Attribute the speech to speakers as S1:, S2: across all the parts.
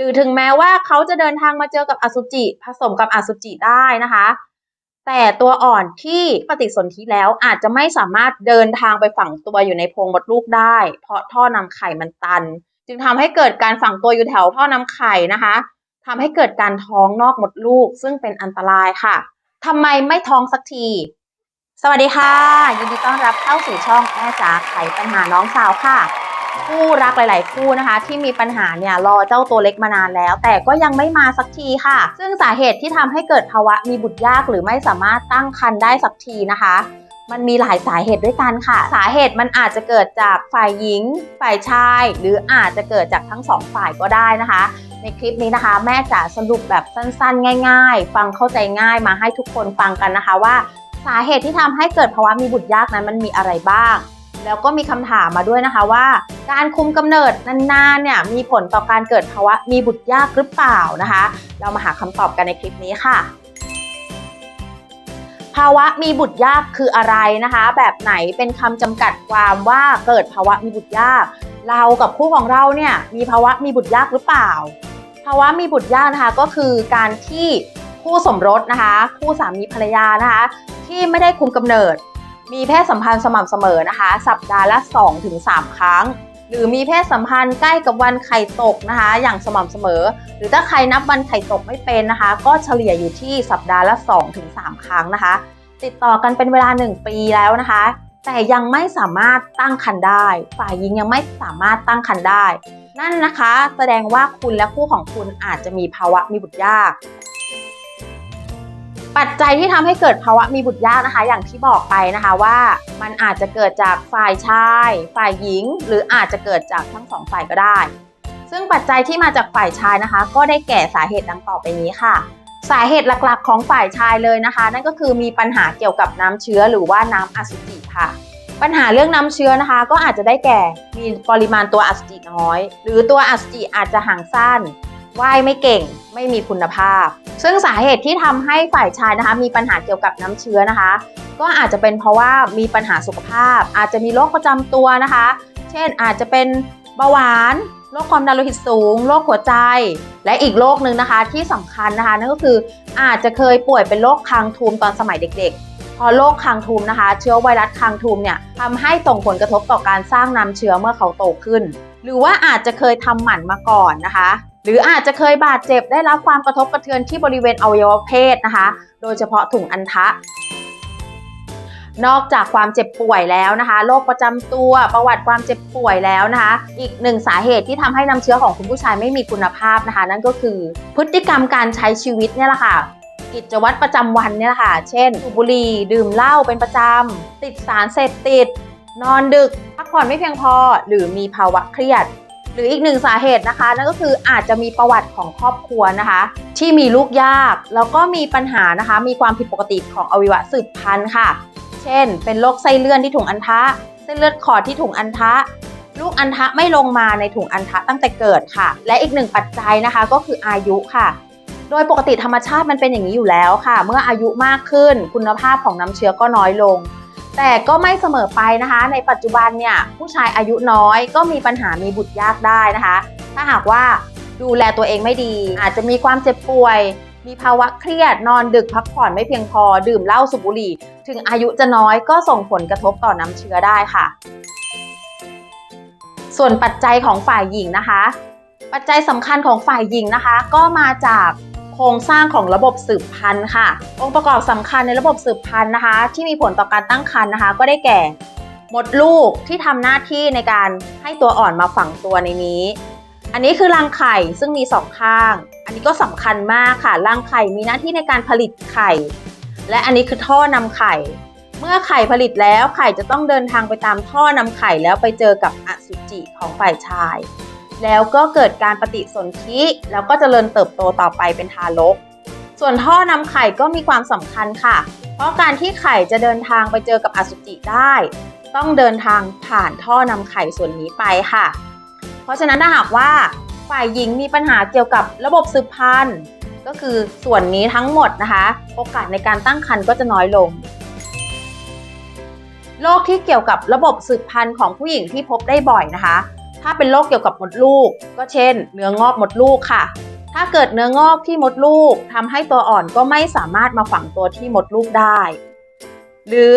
S1: หรือถึงแม้ว่าเขาจะเดินทางมาเจอกับอสุจิ ผสมกับอสุจิได้นะคะ แต่ตัวอ่อนที่ปฏิสนธิแล้วอาจจะไม่สามารถเดินทางไปฝังตัวอยู่ในโพรงมดลูกได้ เพราะท่อนำไข่มันตัน จึงทำให้เกิดการฝังตัวอยู่แถวท่อนำไข่นะคะทำให้เกิดการท้องนอกมดลูก ซึ่งเป็นอันตรายค่ะทำไมไม่ท้องสักทีสวัสดีค่ะ ยินดีต้อนรับเข้าสู่ช่องแม่จ๋าไขปัญหาน้องสาวค่ะ คู่รักหลาย ๆ คู่นะคะ ที่มีปัญหาเนี่ยรอเจ้าตัวเล็กมานานแล้ว แต่ก็ยังไม่มาสักทีค่ะ ซึ่งสาเหตุที่ทำให้เกิดภาวะมีบุตรยากหรือไม่สามารถตั้งครรภ์ได้สักทีนะคะมันมีหลายสาเหตุด้วยกันค่ะ สาเหตุมันอาจจะเกิดจากฝ่ายหญิง ฝ่ายชาย หรืออาจจะเกิดจากทั้งสองฝ่ายก็ได้นะคะ ในคลิปนี้นะคะ แม่จ๋าสรุปแบบสั้นๆ ง่าย ๆ ฟังเข้าใจง่ายมาให้ทุกคนฟังกันนะคะว่า สาเหตุที่ทำให้เกิดภาวะมีบุตรยากนั้นมันมีอะไรบ้าง แล้วก็มีคำถามมาด้วยนะคะว่า การคุมกำเนิดนานๆเนี่ยมีผลต่อการเกิดภาวะมีบุตรยากหรือเปล่านะคะ เรามาหาคำตอบกันในคลิปนี้ค่ะ ภาวะมีบุตรยากคืออะไรนะคะ แบบไหนเป็นคำจำกัดความว่าเกิดภาวะมีบุตรยาก เรากับคู่ของเราเนี่ยมีภาวะมีบุตรยากหรือเปล่า ภาวะมีบุตรยากนะคะก็คือการที่คู่สมรสนะคะ คู่สามีภรรยานะคะ ที่ไม่ได้คุมกำเนิด มีเพศสัมพันธ์สม่ำเสมอนะคะ สัปดาห์ละ 2-3 ครั้ง หรือมีเพศสัมพันธ์ใกล้กับวันไข่ตกนะคะ อย่างสม่ำเสมอ หรือถ้าใครนับวันไข่ตกไม่เป็นนะคะ ก็เฉลี่ยอยู่ที่สัปดาห์ละ 2-3 ครั้งนะคะ ติดต่อกันเป็นเวลา 1 ปีแล้วนะคะ แต่ยังไม่สามารถตั้งครรภ์ได้ ฝ่ายหญิงยังไม่สามารถตั้งครรภ์ได้ นั่นนะคะ แสดงว่าคุณและคู่ของคุณอาจจะมีภาวะมีบุตรยาก ปัจจัยที่ทำให้เกิดภาวะมีบุตรยากนะคะ อย่างที่บอกไปนะคะว่ามันอาจจะเกิดจากฝ่ายชาย ฝ่ายหญิง หรืออาจจะเกิดจากทั้งสองฝ่ายก็ได้ ซึ่งปัจจัยที่มาจากฝ่ายชายนะคะ ก็ได้แก่สาเหตุดังต่อไปนี้ค่ะ สาเหตุหลักๆ ของฝ่ายชายเลยนะคะ นั่นก็คือมีปัญหาเกี่ยวกับน้ำเชื้อหรือว่าน้ำอสุจิค่ะ ปัญหาเรื่องน้ำเชื้อนะคะ ก็อาจจะได้แก่มีปริมาณตัวอสุจิน้อย หรือตัวอสุจิอาจจะห่างสั้น ว่ายไม่เก่งไม่มีคุณภาพ ซึ่งสาเหตุที่ทำให้ฝ่ายชายนะคะมีปัญหาเกี่ยวกับน้ำเชื้อนะคะ ก็อาจจะเป็นเพราะว่ามีปัญหาสุขภาพ อาจจะมีโรคประจำตัวนะคะ เช่นอาจจะเป็นเบาหวานโรคความดันโลหิตสูงโรคหัวใจ และอีกโรคหนึ่งนะคะที่สำคัญนะคะนั่นก็คืออาจจะเคยป่วยเป็นโรคคางทูมตอนสมัยเด็ก ๆ พอโรคคางทูมนะคะ เชื้อไวรัสคางทูมเนี่ยทำให้ส่งผลกระทบต่อการสร้างน้ำเชื้อเมื่อเขาโตขึ้น หรือว่าอาจจะเคยทำหมันมาก่อนนะคะ หรืออาจจะเคยบาดเจ็บได้รับความกระทบกระเทือนที่บริเวณอวัยวะเพศนะคะ โดยเฉพาะถุงอัณฑะนอกจากความเจ็บป่วยแล้วนะคะ โรคประจำตัวประวัติความเจ็บป่วยแล้วนะคะ อีกหนึ่งสาเหตุที่ทำให้น้ำเชื้อของคุณผู้ชายไม่มีคุณภาพนะคะ นั่นก็คือพฤติกรรมการใช้ชีวิตเนี่ยแหละค่ะ กิจวัตรประจำวันเนี่ยแหละค่ะ เช่นสูบบุหรี่ดื่มเหล้าเป็นประจำติดสารเสพติด นอนดึก พักผ่อนไม่เพียงพอ หรือมีภาวะเครียด หรืออีกหนึ่งสาเหตุนะคะ นั่นก็คืออาจจะมีประวัติของครอบครัวนะคะ ที่มีลูกยาก แล้วก็มีปัญหานะคะ มีความผิดปกติของอวัยวะสืบพันธุ์ค่ะ เช่น เป็นโรคไส้เลื่อนที่ถุงอัณฑะเส้นเลือดขอดที่ถุงอัณฑะลูกอัณฑะไม่ลงมาในถุงอัณฑะตั้งแต่เกิดค่ะ และอีกหนึ่งปัจจัยนะคะก็คืออายุค่ะ โดยปกติธรรมชาติมันเป็นอย่างนี้อยู่แล้วค่ะ เมื่ออายุมากขึ้นคุณภาพของน้ำเชื้อก็น้อยลง แต่ก็ไม่เสมอไปนะคะ ในปัจจุบันเนี่ยผู้ชายอายุน้อยก็มีปัญหามีบุตรยากได้นะคะ ถ้าหากว่าดูแลตัวเองไม่ดี อาจจะมีความเจ็บป่วย มีภาวะเครียดนอนดึกพักผ่อนไม่เพียงพอ ดื่มเหล้าสูบบุหรี่ ถึงอายุจะน้อยก็ส่งผลกระทบต่อน้ำเชื้อได้ค่ะ ส่วนปัจจัยของฝ่ายหญิงนะคะ ปัจจัยสำคัญของฝ่ายหญิงนะคะ ก็มาจาก ครงสร้างของระบบสืบพันธุ์ค่ะ องค์ประกอบสำคัญในระบบสืบพันธุ์นะคะ ที่มีผลต่อการตั้งครรภ์นะคะ ก็ได้แก่ มดลูกที่ทำหน้าที่ในการให้ตัวอ่อนมาฝังตัวในนี้ อันนี้คือรังไข่ซึ่งมีสองข้าง อันนี้ก็สำคัญมากค่ะรังไข่มีหน้าที่ในการผลิตไข่ และอันนี้คือท่อนำไข่ เมื่อไข่ผลิตแล้วไข่จะต้องเดินทางไปตามท่อนำไข่แล้วไปเจอกับอสุจิของฝ่ายชาย แล้วก็เกิดการปฏิสนธิแล้วก็จเจริญเติบโตต่อไปเป็นทารก ส่วนท่อนำไข่ก็มีความสำคัญค่ะ เพราะการที่ไข่จะเดินทางไปเจอกับอสุจิได้ ต้องเดินทางผ่านท่อนำไข่ส่วนนี้ไปค่ะ เพราะฉะนั้นถ้าหากว่าฝ่ายหญิงมีปัญหาเกี่ยวกับระบบสืบพันธุ์ก็คือส่วนนี้ทั้งหมดนะคะ โอกาสในการตั้งครรภ์ก็จะน้อยลงโรคที่เกี่ยวกับระบบสืบพันธุ์ของผู้หญิงที่พบได้บ่อยนะคะ ถ้าเป็นโรคเกี่ยวกับมดลูก ก็เช่น เนื้องอกมดลูกค่ะ ถ้าเกิดเนื้องอกที่มดลูกทำให้ตัวอ่อนก็ไม่สามารถมาฝังตัวที่มดลูกได้ หรือ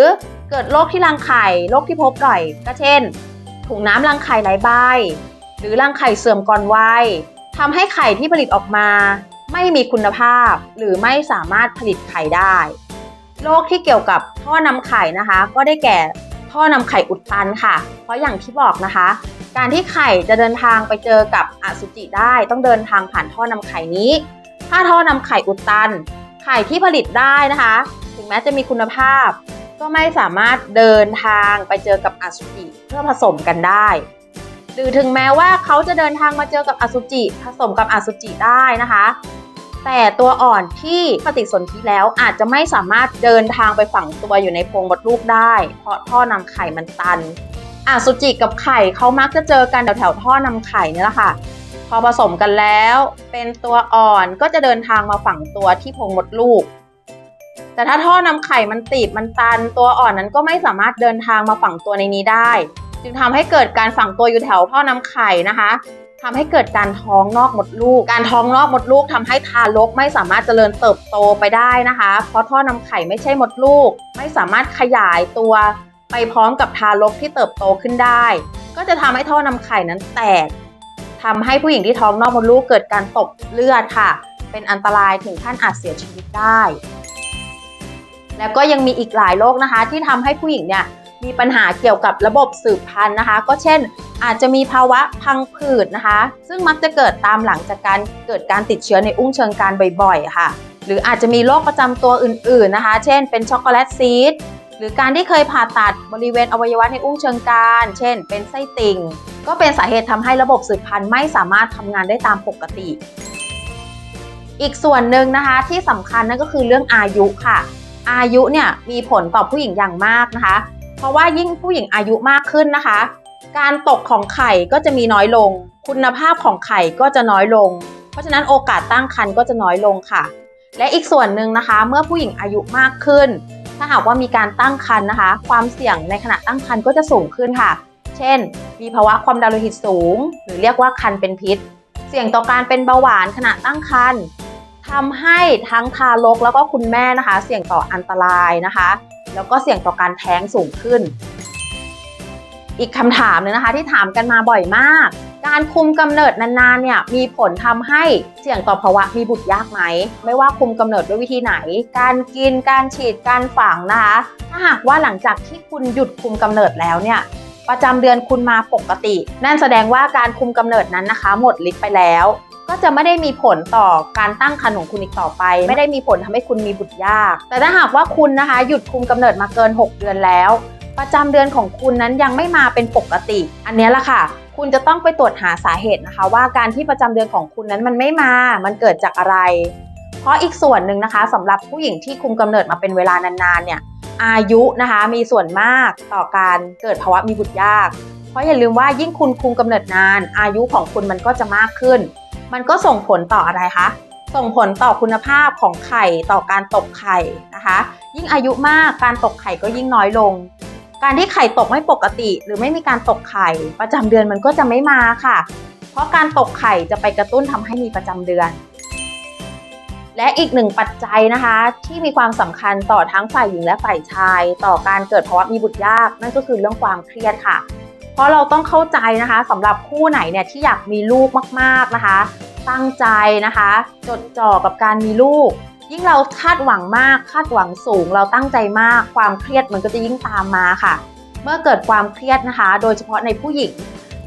S1: เกิดโรคที่รังไข่โรคที่พบบ่อย ก็เช่น ถุงน้ำรังไข่ไหลใบหรือรังไข่เสื่อมก่อนวัยทำให้ไข่ที่ผลิตออกมา ไม่มีคุณภาพ หรือไม่สามารถผลิตไข่ได้โรคที่เกี่ยวกับท่อนำไข่นะคะ ก็ได้แก่ ท่อนำไข่อุดตันค่ะ เพราะอย่างที่บอกนะคะ การที่ไข่จะเดินทางไปเจอกับอสุจิได้ต้องเดินทางผ่านท่อนำไข่นี้ ถ้าท่อนำไข่อุดตัน ไข่ที่ผลิตได้นะคะ ถึงแม้จะมีคุณภาพ ก็ไม่สามารถเดินทางไปเจอกับอสุจิเพื่อผสมกันได้ หรือถึงแม้ว่าเขาจะเดินทางมาเจอกับอสุจิ ผสมกับอสุจิได้นะคะ แต่ตัวอ่อนที่ปฏิสนธิแล้วอาจจะไม่สามารถเดินทางไปฝังตัวอยู่ในโพรงมดลูกได้ เพราะท่อนำไข่มันตันอะสุจิกับไข่เขามักจะเจอกันแถวๆท่อนำไข่นี่แหละค่ะ พอผสมกันแล้ว เป็นตัวอ่อนก็จะเดินทางมาฝังตัวที่โพรงมดลูก แต่ถ้าท่อนำไข่มันตีบมันตัน ตัวอ่อนนั้นก็ไม่สามารถเดินทางมาฝังตัวในนี้ได้ จึงทำให้เกิดการฝังตัวอยู่แถวท่อนำไข่นะคะ ทำให้เกิดการท้องนอกมดลูก การท้องนอกมดลูกทำให้ทารกไม่สามารถเจริญเติบโตไปได้นะคะ เพราะท่อนำไข่ไม่ใช่มดลูก ไม่สามารถขยายตัวไปพร้อมกับทารกที่เติบโตขึ้นได้ ก็จะทำให้ท่อนำไข่นั้นแตกทำให้ผู้หญิงที่ท้องนอกมดลูกเกิดการตกเลือดค่ะ เป็นอันตรายถึงขั้นอาจเสียชีวิตได้ แล้วก็ยังมีอีกหลายโรคนะคะ ที่ทำให้ผู้หญิงเนี่ย มีปัญหาเกี่ยวกับระบบสืบพันธุ์นะคะ ก็เช่น อาจจะมีภาวะพังผืดนะคะ ซึ่งมักจะเกิดตามหลังจากการเกิดการติดเชื้อในอุ้งเชิงกรานบ่อยๆ ค่ะ หรืออาจจะมีโรคประจำตัวอื่นๆนะคะ เช่น เป็นช็อกโกแลตซีดหรือการที่เคยผ่าตัดบริเวณอวัยวะในอุ้งเชิงกรานเช่น เป็นไส้ติ่ง ก็เป็นสาเหตุทำให้ระบบสืบพันธุ์ไม่สามารถทำงานได้ตามปกติ อีกส่วนหนึ่งนะคะที่สำคัญนั่นก็คือเรื่องอายุค่ะ อายุเนี่ยมีผลต่อผู้หญิงอย่างมากนะคะ ราะว่ายิ่งผู้หญิงอายุมากขึ้นนะคะ การตกของไข่ก็จะมีน้อยลง คุณภาพของไข่ก็จะน้อยลง เพราะฉะนั้นโอกาสตั้งครรภ์ก็จะน้อยลงค่ะ และอีกส่วนหนึ่งนะคะ เมื่อผู้หญิงอายุมากขึ้น ถ้าหากว่ามีการตั้งครรภ์นะคะ ความเสี่ยงในขณะตั้งครรภ์ก็จะสูงขึ้นค่ะ เช่น มีภาวะความดันโลหิตสูง หรือเรียกว่าคันเป็นพิษ เสี่ยงต่อการเป็นเบาหวานขณะตั้งครรภ์ทำให้ทั้งทารกแล้วก็คุณแม่นะคะ เสี่ยงต่ออันตรายนะคะ แล้วก็เสี่ยงต่อการแท้งสูงขึ้น อีกคำถามหนึงนะคะที่ถามกันมาบ่อยมาก การคุมกำเนิดนานๆเนี่ยมีผลทำให้เสี่ยงต่อภาวะมีบุตรยากไหม ไม่ว่าคุมกำเนิดด้วยวิธีไหน การกินการฉีดการฝังนะคะถ้าหากว่าหลังจากที่คุณหยุดคุมกำเนิดแล้วเนี่ยประจำเดือนคุณมาปกติ นั่นแสดงว่าการคุมกำเนิดนั้นนะคะ หมดฤทธิ์ไปแล้ว ก็จะไม่ได้มีผลต่อการตั้งครรภ์ของคุณอีกต่อไป ไม่ได้มีผลทำให้คุณมีบุตรยาก แต่ถ้าหากว่าคุณนะคะ หยุดคุมกำเนิดมาเกิน 6 เดือนแล้ว ประจำเดือนของคุณนั้นยังไม่มาเป็นปกติ อันเนี้ยแหละค่ะ คุณจะต้องไปตรวจหาสาเหตุนะคะ ว่าการที่ประจำเดือนของคุณนั้นมันไม่มา มันเกิดจากอะไร เพราะอีกส่วนหนึ่งนะคะสำหรับผู้หญิงที่คุมกำเนิดมาเป็นเวลานานๆเนี่ยอายุนะคะมีส่วนมากต่อการเกิดภาวะมีบุตรยาก เพราะอย่าลืมว่ายิ่งคุณคุมกำเนิดนาน อายุของคุณมันก็จะมากขึ้น มันก็ส่งผลต่ออะไรคะ ส่งผลต่อคุณภาพของไข่ต่อการตกไข่นะคะ ยิ่งอายุมากการตกไข่ก็ยิ่งน้อยลง การที่ไข่ตกไม่ปกติ หรือไม่มีการตกไข่ประจำเดือนมันก็จะไม่มาค่ะ เพราะการตกไข่จะไปกระตุ้นทำให้มีประจำเดือนและอีกหนึ่งปัจจัยนะคะที่มีความสำคัญต่อทั้งฝ่ายหญิงและฝ่ายชาย ต่อการเกิดภาวะมีบุตรยาก นั่นก็คือเรื่องความเครียดค่ะ เพราะเราต้องเข้าใจนะคะสำหรับคู่ไหนเนี่ยที่อยากมีลูกมากๆนะคะ ตั้งใจนะคะ จดจ่อกับการมีลูก ยิ่งเราคาดหวังมาก คาดหวังสูง เราตั้งใจมาก ความเครียดมันก็จะยิ่งตามมาค่ะ เมื่อเกิดความเครียดนะคะ โดยเฉพาะในผู้หญิง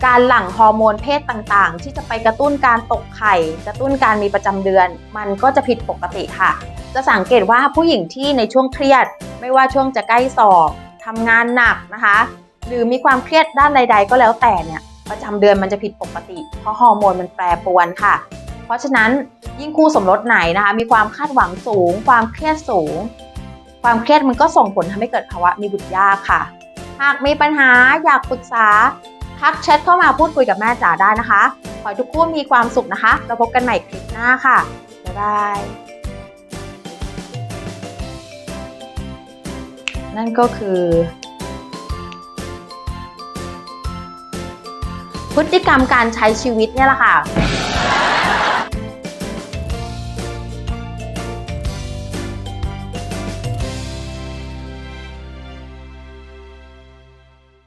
S1: การหลั่งฮอร์โมนเพศต่างๆ ที่จะไปกระตุ้นการตกไข่ กระตุ้นการมีประจำเดือน มันก็จะผิดปกติค่ะ จะสังเกตว่าผู้หญิงที่ในช่วงเครียด ไม่ว่าช่วงจะใกล้สอบทำงานหนักนะคะ หรือมีความเครียดด้านใด ๆ ก็แล้วแต่เนี่ยประจำเดือนมันจะผิดปกติ เพราะฮอร์โมนมันแปรปรวนค่ะ เพราะฉะนั้นยิ่งคู่สมรสไหนนะคะ มีความคาดหวังสูง ความเครียดสูง ความเครียดมันก็ส่งผลทำให้เกิดภาวะมีบุตรยากค่ะ หากมีปัญหาอยากปรึกษาทักแชทเข้ามาพูดคุยกับแม่จ๋าได้นะคะ ขอให้ทุกคู่มีความสุขนะคะ เราพบกันใหม่คลิปหน้าค่ะ บ๊ายบาย นั่นก็คือ พฤติกรรมการใช้ชีวิตเนี่ยแหละค่ะ